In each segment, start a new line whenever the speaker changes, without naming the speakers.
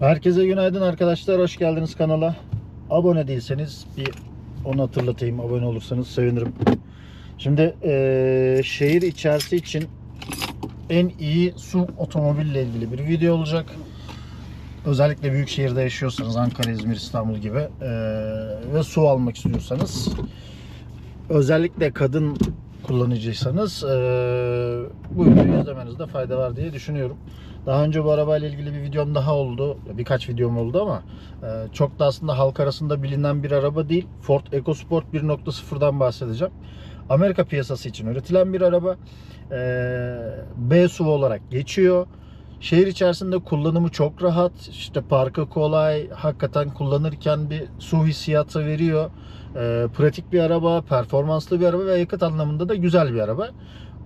Herkese günaydın arkadaşlar. Hoş geldiniz kanala. Abone değilseniz bir onu hatırlatayım. Abone olursanız sevinirim. Şimdi eee, şehir içerisi için en iyi su otomobille ilgili bir video olacak. Özellikle büyük şehirde yaşıyorsanız Ankara, İzmir, İstanbul gibi eee, ve su almak istiyorsanız özellikle kadın kullanıcıysanız eee, bu videoyu izlemenizde fayda var diye düşünüyorum. Daha önce bu arabayla ilgili bir videom daha oldu. Birkaç videom oldu ama e, çok da aslında halk arasında bilinen bir araba değil. Ford EcoSport 1.0'dan bahsedeceğim. Amerika piyasası için üretilen bir araba. E, B SUV olarak geçiyor. Şehir içerisinde kullanımı çok rahat. İşte parkı kolay. Hakikaten kullanırken bir su hissiyatı veriyor. E, pratik bir araba, performanslı bir araba ve yakıt anlamında da güzel bir araba.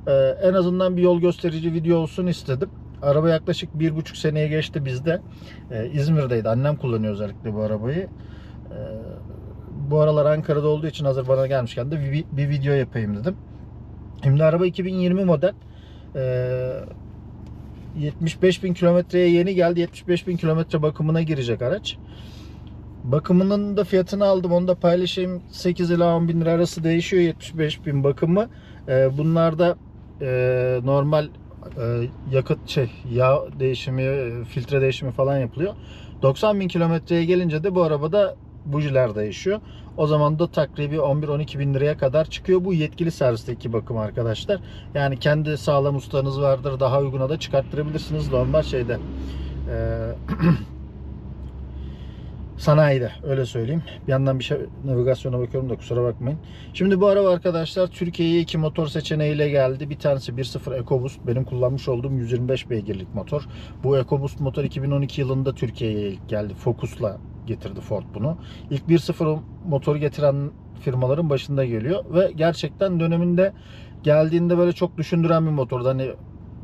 E, en azından bir yol gösterici video olsun istedim. Araba yaklaşık bir buçuk seneye geçti bizde. Ee, İzmir'deydi. Annem kullanıyor özellikle bu arabayı. Ee, bu aralar Ankara'da olduğu için hazır bana gelmişken de bir, bir video yapayım dedim. Şimdi araba 2020 model. Ee, 75 bin kilometreye yeni geldi. 75 bin kilometre bakımına girecek araç. Bakımının da fiyatını aldım. Onu da paylaşayım. 8 ila 10 bin lira arası değişiyor 75 bin bakımı. Ee, bunlarda e, normal e, yakıt şey yağ değişimi, e, filtre değişimi falan yapılıyor. 90 bin kilometreye gelince de bu arabada bujiler değişiyor. O zaman da takribi 11-12 bin liraya kadar çıkıyor. Bu yetkili servisteki bakım arkadaşlar. Yani kendi sağlam ustanız vardır. Daha uyguna da çıkarttırabilirsiniz normal şeyde. E, sanayide öyle söyleyeyim. Bir yandan bir şey navigasyona bakıyorum da kusura bakmayın. Şimdi bu araba arkadaşlar Türkiye'ye iki motor seçeneğiyle geldi. Bir tanesi 1.0 EcoBoost. Benim kullanmış olduğum 125 beygirlik motor. Bu EcoBoost motor 2012 yılında Türkiye'ye ilk geldi. Focus'la getirdi Ford bunu. İlk 1.0 motoru getiren firmaların başında geliyor ve gerçekten döneminde geldiğinde böyle çok düşündüren bir motordu. Hani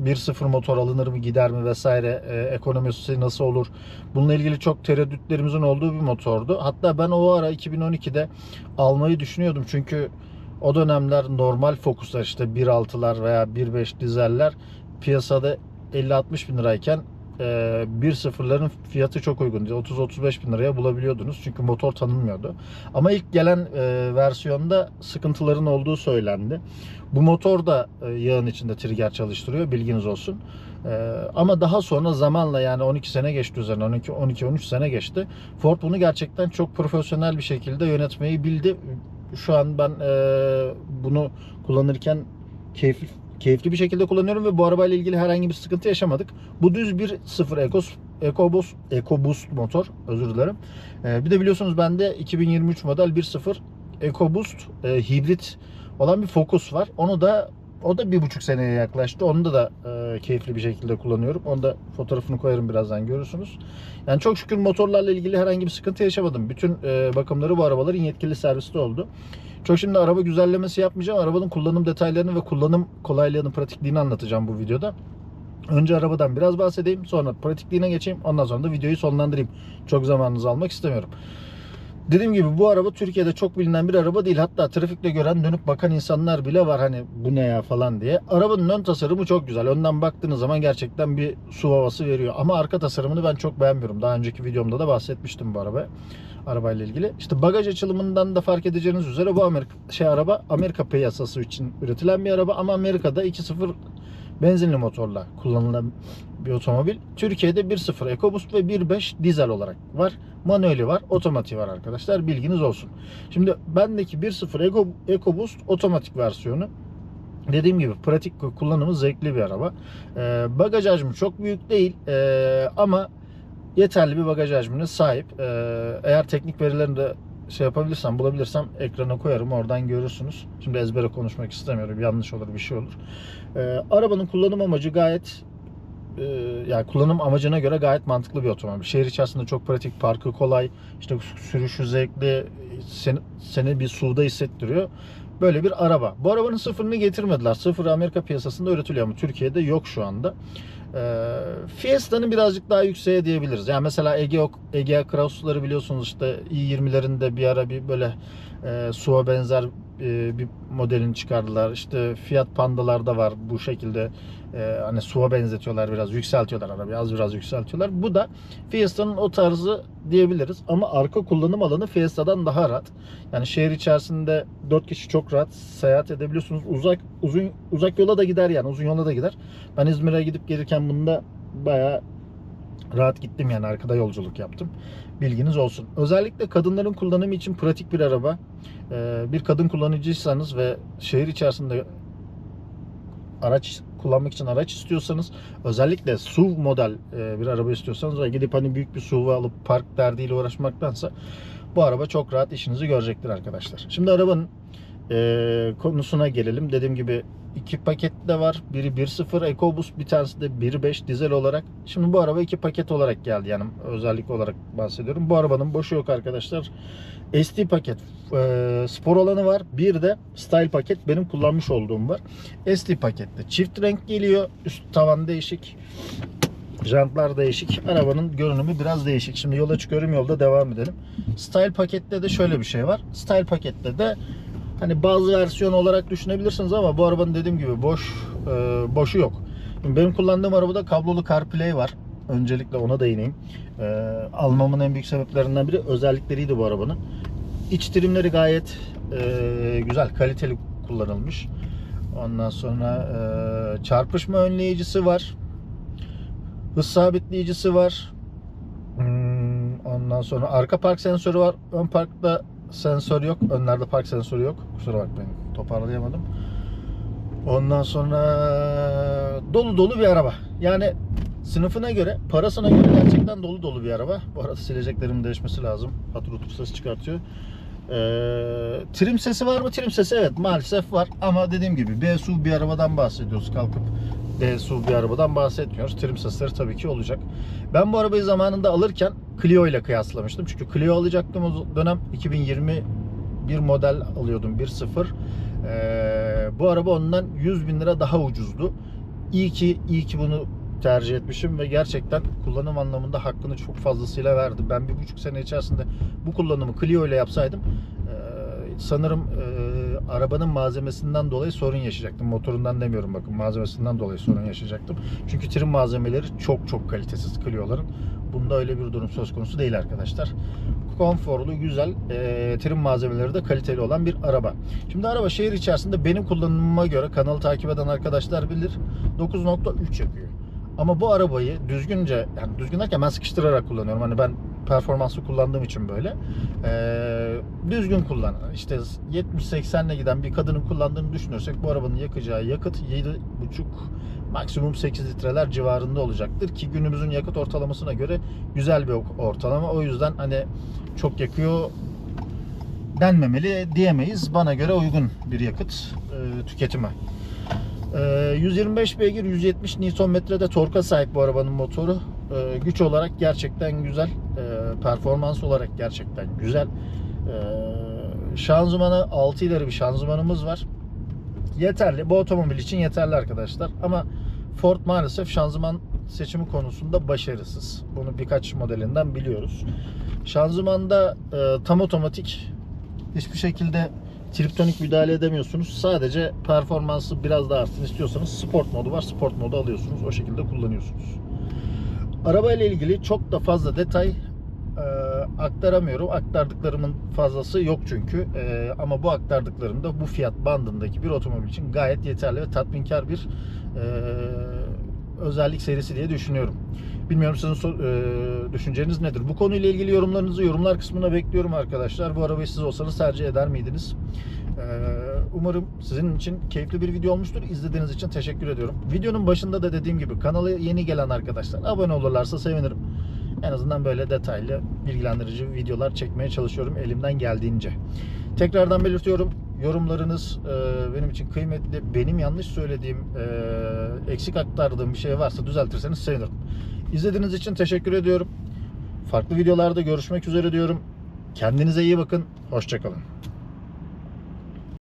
1.0 motor alınır mı gider mi vesaire e, ekonomisi nasıl olur bununla ilgili çok tereddütlerimizin olduğu bir motordu. Hatta ben o ara 2012'de almayı düşünüyordum çünkü o dönemler normal Focus'lar işte 1.6'lar veya 1.5 dizeller piyasada 50-60 bin lirayken e, 1.0'ların fiyatı çok uygundu. 30-35 bin liraya bulabiliyordunuz. Çünkü motor tanınmıyordu. Ama ilk gelen e, versiyonda sıkıntıların olduğu söylendi. Bu motor da e, yağın içinde trigger çalıştırıyor. Bilginiz olsun. E, ama daha sonra zamanla yani 12 sene geçti üzerine. 12-13 sene geçti. Ford bunu gerçekten çok profesyonel bir şekilde yönetmeyi bildi. Şu an ben e, bunu kullanırken keyifli keyifli bir şekilde kullanıyorum ve bu arabayla ilgili herhangi bir sıkıntı yaşamadık. Bu düz bir 0 Ecos EcoBoost, EcoBoost motor özür dilerim. Ee, bir de biliyorsunuz bende 2023 model 1.0 EcoBoost e, hibrit olan bir Focus var. Onu da o da bir buçuk seneye yaklaştı. Onu da e, keyifli bir şekilde kullanıyorum. Onu da fotoğrafını koyarım birazdan görürsünüz. Yani çok şükür motorlarla ilgili herhangi bir sıkıntı yaşamadım. Bütün e, bakımları bu arabaların yetkili serviste oldu. Çok şimdi araba güzellemesi yapmayacağım. Arabanın kullanım detaylarını ve kullanım kolaylığını, pratikliğini anlatacağım bu videoda. Önce arabadan biraz bahsedeyim. Sonra pratikliğine geçeyim. Ondan sonra da videoyu sonlandırayım. Çok zamanınızı almak istemiyorum. Dediğim gibi bu araba Türkiye'de çok bilinen bir araba değil. Hatta trafikte gören dönüp bakan insanlar bile var hani bu ne ya falan diye. Arabanın ön tasarımı çok güzel. Önden baktığınız zaman gerçekten bir su havası veriyor. Ama arka tasarımını ben çok beğenmiyorum. Daha önceki videomda da bahsetmiştim bu arabaya. Arabayla ilgili. İşte bagaj açılımından da fark edeceğiniz üzere bu Amerika şey araba Amerika piyasası için üretilen bir araba ama Amerika'da 2.0 benzinli motorla kullanılan bir otomobil. Türkiye'de 1.0 EcoBoost ve 1.5 dizel olarak var. Manueli var, otomatiği var arkadaşlar. Bilginiz olsun. Şimdi bendeki 1.0 Eco, EcoBoost otomatik versiyonu. Dediğim gibi pratik kullanımı zevkli bir araba. Ee, bagaj hacmi çok büyük değil ee, ama yeterli bir bagaj hacmine sahip. Ee, eğer teknik verilerini de şey yapabilirsem, bulabilirsem ekrana koyarım. Oradan görürsünüz. Şimdi ezbere konuşmak istemiyorum. Yanlış olur, bir şey olur. Ee, arabanın kullanım amacı gayet e, yani kullanım amacına göre gayet mantıklı bir otomobil. Şehir içerisinde çok pratik, parkı kolay, işte sürüşü zevkli, seni, seni bir suda hissettiriyor. Böyle bir araba. Bu arabanın sıfırını getirmediler. Sıfır Amerika piyasasında üretiliyor ama Türkiye'de yok şu anda. Ee, Fiesta'nın birazcık daha yükseğe diyebiliriz. Yani mesela Egea, Egea Cross'ları biliyorsunuz işte i20'lerinde bir ara bir böyle e, SUV'a benzer e, bir modelini çıkardılar. İşte Fiat Panda'lar da var bu şekilde. E, hani SUV'a benzetiyorlar biraz. Yükseltiyorlar arabayı. Az biraz yükseltiyorlar. Bu da Fiesta'nın o tarzı diyebiliriz. Ama arka kullanım alanı Fiesta'dan daha rahat. Yani şehir içerisinde 4 kişi çok rahat seyahat edebiliyorsunuz. Uzak uzun uzak yola da gider yani. Uzun yola da gider. Ben İzmir'e gidip gelirken bunda bayağı rahat gittim yani arkada yolculuk yaptım. Bilginiz olsun. Özellikle kadınların kullanımı için pratik bir araba. Ee, bir kadın kullanıcıysanız ve şehir içerisinde araç kullanmak için araç istiyorsanız özellikle SUV model e, bir araba istiyorsanız ve gidip hani büyük bir SUV'u alıp park derdiyle uğraşmaktansa bu araba çok rahat işinizi görecektir arkadaşlar. Şimdi arabanın e, konusuna gelelim. Dediğim gibi iki paket de var. Biri 1.0 EcoBoost, bir tanesi de 1.5 dizel olarak. Şimdi bu araba iki paket olarak geldi yani özellik olarak bahsediyorum. Bu arabanın boşu yok arkadaşlar. SD paket e, spor alanı var. Bir de style paket benim kullanmış olduğum var. SD pakette çift renk geliyor. Üst tavan değişik. Jantlar değişik. Arabanın görünümü biraz değişik. Şimdi yola çıkıyorum yolda devam edelim. Style pakette de şöyle bir şey var. Style pakette de hani bazı versiyon olarak düşünebilirsiniz ama bu arabanın dediğim gibi boş e, boşu yok. Benim kullandığım arabada kablolu CarPlay var. Öncelikle ona değineyim. E, almamın en büyük sebeplerinden biri özellikleriydi bu arabanın. İç trimleri gayet e, güzel, kaliteli kullanılmış. Ondan sonra e, çarpışma önleyicisi var. Hız sabitleyicisi var. Hmm, ondan sonra arka park sensörü var. Ön parkta sensör yok. Önlerde park sensörü yok. Kusura bakmayın. Toparlayamadım. Ondan sonra dolu dolu bir araba. Yani sınıfına göre, parasına göre gerçekten dolu dolu bir araba. Bu arada sileceklerin değişmesi lazım. Hatır hutur ses çıkartıyor. Ee, trim sesi var mı? Trim sesi evet maalesef var. Ama dediğim gibi B SUV bir arabadan bahsediyoruz kalkıp D SUV bir arabadan bahsetmiyoruz. Trim sesleri tabii ki olacak. Ben bu arabayı zamanında alırken Clio ile kıyaslamıştım. Çünkü Clio alacaktım o dönem 2021 model alıyordum 1.0. Ee, bu araba ondan 100 bin lira daha ucuzdu. İyi ki iyi ki bunu tercih etmişim ve gerçekten kullanım anlamında hakkını çok fazlasıyla verdi. Ben bir buçuk sene içerisinde bu kullanımı Clio ile yapsaydım e, sanırım e, arabanın malzemesinden dolayı sorun yaşayacaktım. Motorundan demiyorum bakın malzemesinden dolayı sorun yaşayacaktım. Çünkü trim malzemeleri çok çok kalitesiz Clio'ların. Bunda öyle bir durum söz konusu değil arkadaşlar. Konforlu, güzel, e, trim malzemeleri de kaliteli olan bir araba. Şimdi araba şehir içerisinde benim kullanımıma göre kanalı takip eden arkadaşlar bilir 9.3 yapıyor. Ama bu arabayı düzgünce yani düzgün derken ben sıkıştırarak kullanıyorum. Hani ben performanslı kullandığım için böyle. Ee, düzgün kullanan işte 70-80 ile giden bir kadının kullandığını düşünürsek bu arabanın yakacağı yakıt 7,5 maksimum 8 litreler civarında olacaktır ki günümüzün yakıt ortalamasına göre güzel bir ortalama. O yüzden hani çok yakıyor denmemeli diyemeyiz. Bana göre uygun bir yakıt e, tüketimi. Ee, 125 beygir 170 Nm'de torka sahip bu arabanın motoru. Ee, güç olarak gerçekten güzel. Ee, performans olarak gerçekten güzel. Ee, şanzımanı 6 ileri bir şanzımanımız var. Yeterli. Bu otomobil için yeterli arkadaşlar. Ama Ford maalesef şanzıman seçimi konusunda başarısız. Bunu birkaç modelinden biliyoruz. Şanzımanda e, tam otomatik hiçbir şekilde triptonik müdahale edemiyorsunuz. Sadece performansı biraz daha artsın istiyorsanız sport modu var. Sport modu alıyorsunuz. O şekilde kullanıyorsunuz. Araba ile ilgili çok da fazla detay aktaramıyorum. Aktardıklarımın fazlası yok çünkü. E, ama bu aktardıklarım da bu fiyat bandındaki bir otomobil için gayet yeterli ve tatminkar bir e, özellik serisi diye düşünüyorum. Bilmiyorum sizin so- e, düşünceniz nedir? Bu konuyla ilgili yorumlarınızı yorumlar kısmına bekliyorum arkadaşlar. Bu arabayı siz olsanız tercih eder miydiniz? Umarım sizin için keyifli bir video olmuştur. İzlediğiniz için teşekkür ediyorum. Videonun başında da dediğim gibi kanala yeni gelen arkadaşlar abone olurlarsa sevinirim. En azından böyle detaylı, bilgilendirici videolar çekmeye çalışıyorum elimden geldiğince. Tekrardan belirtiyorum. Yorumlarınız e, benim için kıymetli. Benim yanlış söylediğim, e, eksik aktardığım bir şey varsa düzeltirseniz sevinirim. İzlediğiniz için teşekkür ediyorum. Farklı videolarda görüşmek üzere diyorum. Kendinize iyi bakın. Hoşçakalın.